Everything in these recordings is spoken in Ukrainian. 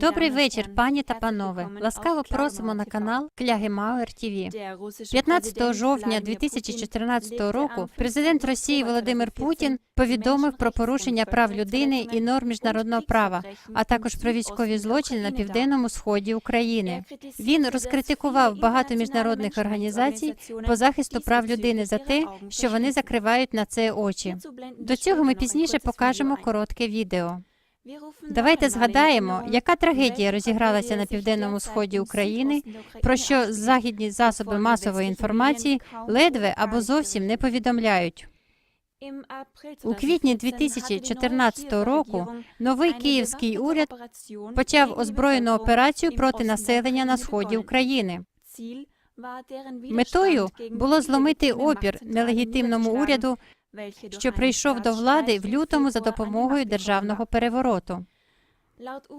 Добрий вечір, пані та панове. Ласкаво просимо на канал Кляги Мауер ТВ. 15 жовтня 2014 року президент Росії Володимир Путін повідомив про порушення прав людини і норм міжнародного права, а також про військові злочини на південному сході України. Він розкритикував багато міжнародних організацій по захисту прав людини за те, що вони закривають на це очі. До цього ми пізніше покажемо коротке відео. Давайте згадаємо, яка трагедія розігралася на південному сході України, про що західні засоби масової інформації ледве або зовсім не повідомляють. У квітні 2014 року новий київський уряд почав озброєну операцію проти населення на сході України. Метою було зломити опір нелегітимному уряду, що прийшов до влади в лютому за допомогою державного перевороту.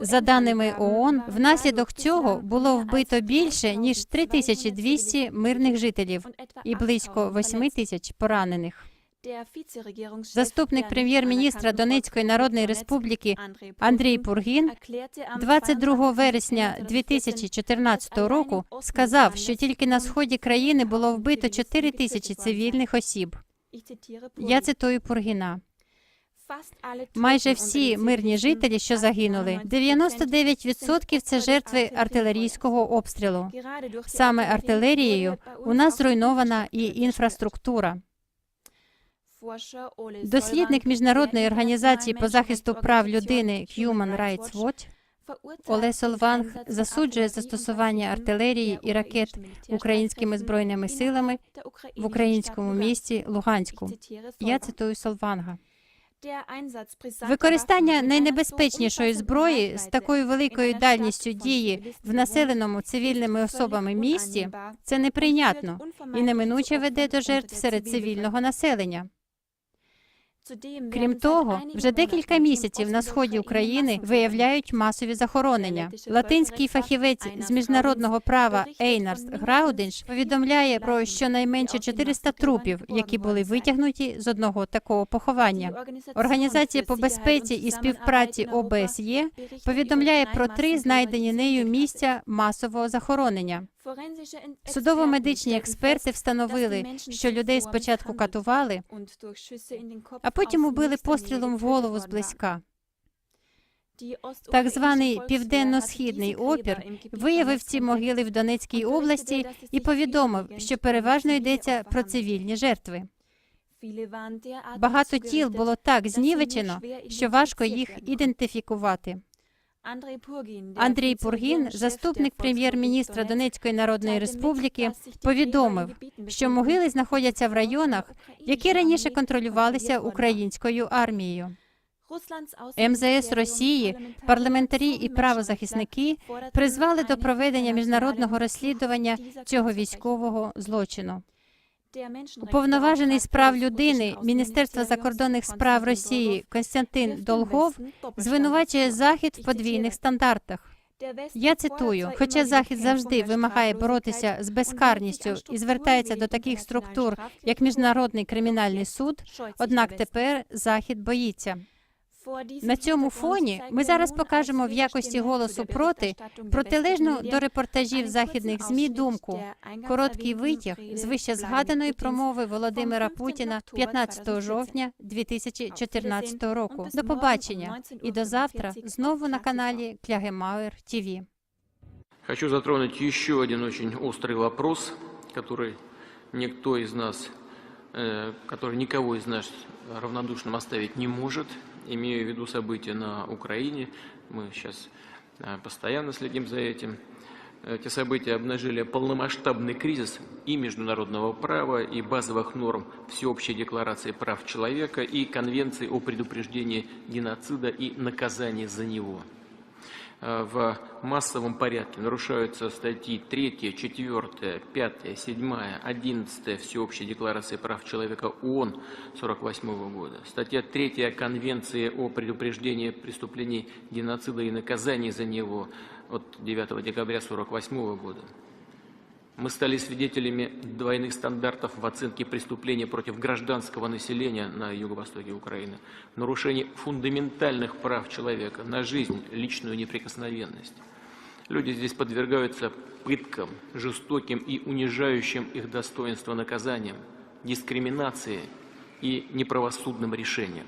За даними ООН, внаслідок цього було вбито більше ніж 3200 мирних жителів і близько 8 тисяч поранених. Заступник прем'єр-міністра Донецької Народної Республіки Андрій Пургін 22 вересня 2014 року сказав, що тільки на сході країни було вбито 4 тисячі цивільних осіб. Я цитую Пургіна. Майже всі мирні жителі, що загинули, 99% – це жертви артилерійського обстрілу. Саме артилерією у нас зруйнована і інфраструктура. Дослідник міжнародної організації по захисту прав людини Human Rights Watch Оле Солванг засуджує застосування артилерії і ракет українськими збройними силами в українському місті Луганську. Я цитую Солванга. Використання найнебезпечнішої зброї з такою великою дальністю дії в населеному цивільними особами місті це неприйнятно і неминуче веде до жертв серед цивільного населення. Крім того, вже декілька місяців на сході України виявляють масові захоронення. Латинський фахівець з міжнародного права Ейнарс Граудинш повідомляє про щонайменше 400 трупів, які були витягнуті з одного такого поховання. Організація по безпеці і співпраці ОБСЄ повідомляє про три знайдені нею місця масового захоронення. Судово-медичні експерти встановили, що людей спочатку катували, а потім убили пострілом в голову зблизька. Так званий південно-східний опір виявив ці могили в Донецькій області і повідомив, що переважно йдеться про цивільні жертви. Багато тіл було так знівечено, що важко їх ідентифікувати. Андрій Пургін, заступник прем'єр-міністра Донецької Народної Республіки, повідомив, що могили знаходяться в районах, які раніше контролювалися українською армією. МЗС Росії, парламентарі і правозахисники призвали до проведення міжнародного розслідування цього військового злочину. Уповноважений з прав людини Міністерства закордонних справ Росії Костянтин Долгов звинувачує Захід в подвійних стандартах. Я цитую: хоча Захід завжди вимагає боротися з безкарністю і звертається до таких структур, як Міжнародний кримінальний суд, однак тепер Захід боїться. На цьому фоні ми зараз покажемо в якості голосу проти протилежну до репортажів західних змі думку. Короткий витяг з вище згаданої промови Володимира Путіна 15 жовтня 2014 року. До побачення і до завтра знову на каналі Клягемауер ТВ. Хочу затронуть еще один очень острый вопрос, который никто из нас, э, который никого из нас равнодушным оставить не может, имея в виду события на Украине. Мы сейчас э, постоянно следим за этим. Эти события обнажили полномасштабный кризис и международного права, и базовых норм Всеобщей декларации прав человека, и Конвенции о предупреждении геноцида и наказании за него – Э, в массовом порядке нарушаются статьи 3, 4, 5, 7, 11 Всеобщей декларации прав человека ООН 1948 года, статья 3 Конвенции о предупреждении преступлений геноцида и наказании за него от 9 декабря 1948 года. Мы стали свидетелями двойных стандартов в оценке преступлений против гражданского населения на юго-востоке Украины, нарушений фундаментальных прав человека на жизнь, личную неприкосновенность. Люди здесь подвергаются пыткам, жестоким и унижающим их достоинство наказаниям, дискриминации и неправосудным решениям.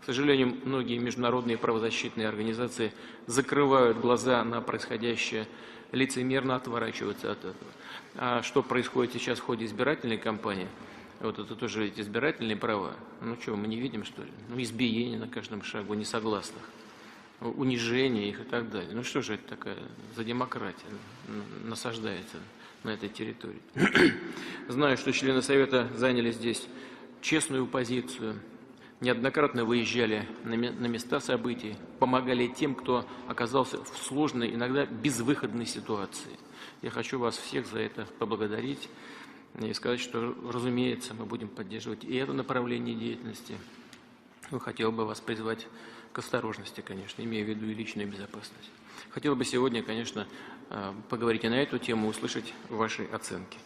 К сожалению, многие международные правозащитные организации закрывают глаза на происходящее, лицемерно отворачиваются от этого. А что происходит сейчас в ходе избирательной кампании? Вот это тоже эти избирательные права. Ну что, мы не видим, что ли? Ну, избиение на каждом шагу несогласных, унижение их и так далее. Ну что же это такая за демократия насаждается на этой территории? Знаю, что члены Совета заняли здесь честную позицию, неоднократно выезжали на ме- на места событий, помогали тем, кто оказался в сложной, иногда безвыходной ситуации. Я хочу вас всех за это поблагодарить и сказать, что, разумеется, мы будем поддерживать и это направление деятельности. Ну, хотел бы вас призвать к осторожности, конечно, имея в виду и личную безопасность. Хотел бы сегодня, конечно, э, поговорить и на эту тему, услышать ваши оценки.